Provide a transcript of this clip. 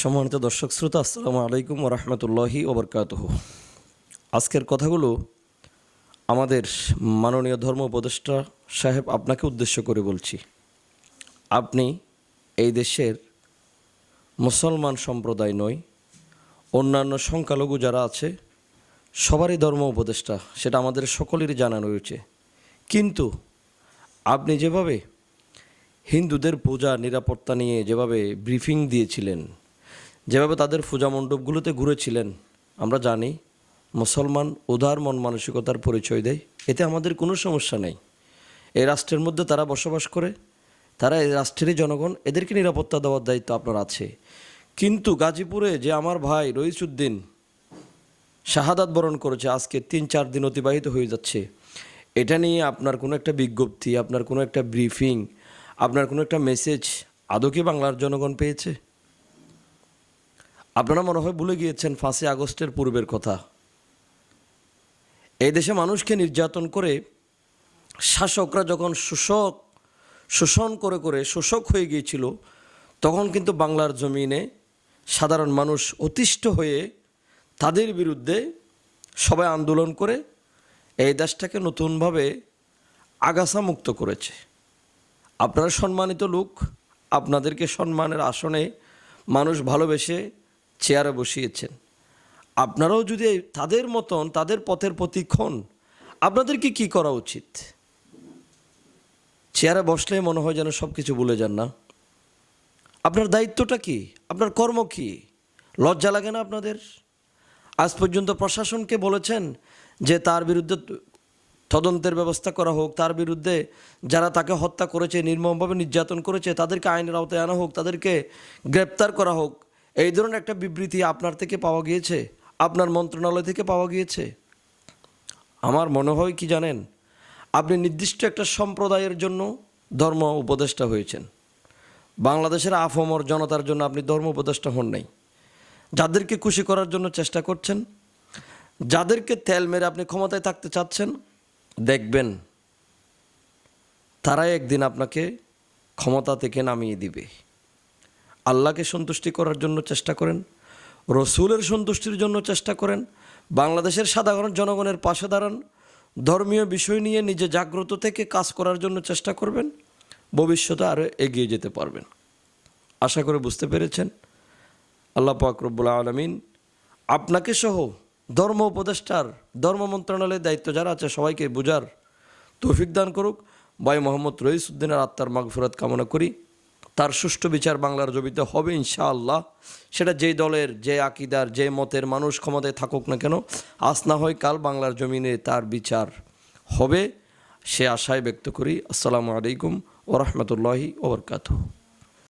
সম্মানিত দর্শক শ্রোতা, আসসালামু আলাইকুম ওরহমতুল্লাহি ওবরকাতহ আজকের কথাগুলো আমাদের মাননীয় ধর্ম উপদেষ্টা সাহেব আপনাকে উদ্দেশ্য করে বলছি। আপনি এই দেশের মুসলমান সম্প্রদায় নয়, অন্যান্য সংখ্যালঘু যারা আছে, সবারই ধর্ম উপদেষ্টা, সেটা আমাদের সকলেরই জানা রয়েছে। কিন্তু আপনি যেভাবে হিন্দুদের পূজা, নিরাপত্তা নিয়ে যেভাবে ব্রিফিং দিয়েছিলেন যেভাবে তাদের পূজা মণ্ডপগুলোতে ঘুরেছিলেন, আমরা জানি মুসলমান উদার মন মানসিকতার পরিচয় দেয়। এতে আমাদের কোনো সমস্যা নেই। এই রাষ্ট্রের মধ্যে তারা বসবাস করে, তারা এই রাষ্ট্রেরই জনগণ, এদেরকে নিরাপত্তা দেওয়ার দায়িত্ব আপনার আছে। কিন্তু গাজীপুরে যে আমার ভাই রইসুদ্দিন শাহাদাত বরণ করেছে, আজকে তিন চার দিন অতিবাহিত হয়ে যাচ্ছে। এটা নিয়ে আপনার কোনো একটা বিজ্ঞপ্তি, আপনার কোনো একটা ব্রিফিং আপনার কোনো একটা মেসেজ আদৌ কি বাংলার জনগণ পেয়েছে? আপনারা মনে হয় ভুলে গিয়েছেন পাঁচই আগস্টের পূর্বের কথা। এই দেশে মানুষকে নির্যাতন করে শাসকরা যখন শোষক, শোষণ করে করে শোষক হয়ে গিয়েছিল, তখন কিন্তু বাংলার জমিনে সাধারণ মানুষ অতিষ্ঠ হয়ে তাদের বিরুদ্ধে সবাই আন্দোলন করে এই দেশটাকে নতুনভাবে আগাছা মুক্ত করেছে। আপনারা সম্মানিত লোক, আপনাদেরকে সম্মানের আসনে মানুষ ভালোবেসে চেয়ারে বসিয়েছেন। আপনারাও যদি তাদের মতন, তাদের পথের প্রতিক্ষণ আপনাদেরকে কি করা উচিত? চেয়ারে বসলে মনে হয় যেন সব কিছু ভুলে যান না। আপনার দায়িত্বটা কি? আপনার কর্ম কি? লজ্জা লাগে না আপনাদের? আজ পর্যন্ত প্রশাসনকে বলেছেন যে তার বিরুদ্ধে তদন্তের ব্যবস্থা করা হোক, তার বিরুদ্ধে যারা তাকে হত্যা করেছে, নির্মমভাবে নির্যাতন করেছে, তাদেরকে আইনের আওতায় আনা হোক, তাদেরকে গ্রেপ্তার করা হোক। এই ধরনের একটা বিবৃতি আপনার থেকে পাওয়া গিয়েছে? আপনার মন্ত্রণালয় থেকে পাওয়া গিয়েছে? আমার মনে হয় কি জানেন? আপনি নির্দিষ্ট একটা সম্প্রদায়ের জন্য ধর্ম উপদেষ্টা হয়েছেন। বাংলাদেশের আফমর জনতার জন্য আপনি ধর্ম উপদেষ্টা হন নাই। যাদেরকে খুশি করার জন্য চেষ্টা করছেন, যাদেরকে তেল মেরে আপনি ক্ষমতায় থাকতে চাচ্ছেন, দেখবেন তারাই একদিন আপনাকে ক্ষমতা থেকে নামিয়ে দিবে। আল্লাহকে সন্তুষ্টি করার জন্য চেষ্টা করেন, রসুলের সন্তুষ্টির জন্য চেষ্টা করেন, বাংলাদেশের সাধারণ জনগণের পাশে দাঁড়ান, ধর্মীয় বিষয় নিয়ে নিজে জাগ্রত থেকে কাজ করার জন্য চেষ্টা করবেন, ভবিষ্যতে আরও এগিয়ে যেতে পারবেন। আশা করে বুঝতে পেরেছেন। আল্লাহ পাক রব্বুল আলমিন আপনাকে সহ ধর্ম উপদেষ্টার, ধর্ম মন্ত্রণালয়ের দায়িত্ব যারা আছে সবাইকে বোঝার তৌফিক দান করুক। ভাই মোহাম্মদ রইসুদ্দিনের আত্মার মাগফুরাত কামনা করি। তার সুষ্ঠু বিচার বাংলার জমিতে হবে ইনশাআল্লাহ। সেটা যেই দলের, যে আকিদার, যে মতের মানুষ ক্ষমতায় থাকুক না কেন, আজ না হয় কাল বাংলার জমিনে তার বিচার হবে, সে আশায় ব্যক্ত করি। আসসালামু আলাইকুম ওরহমতুল্লাহি ওবরকাতু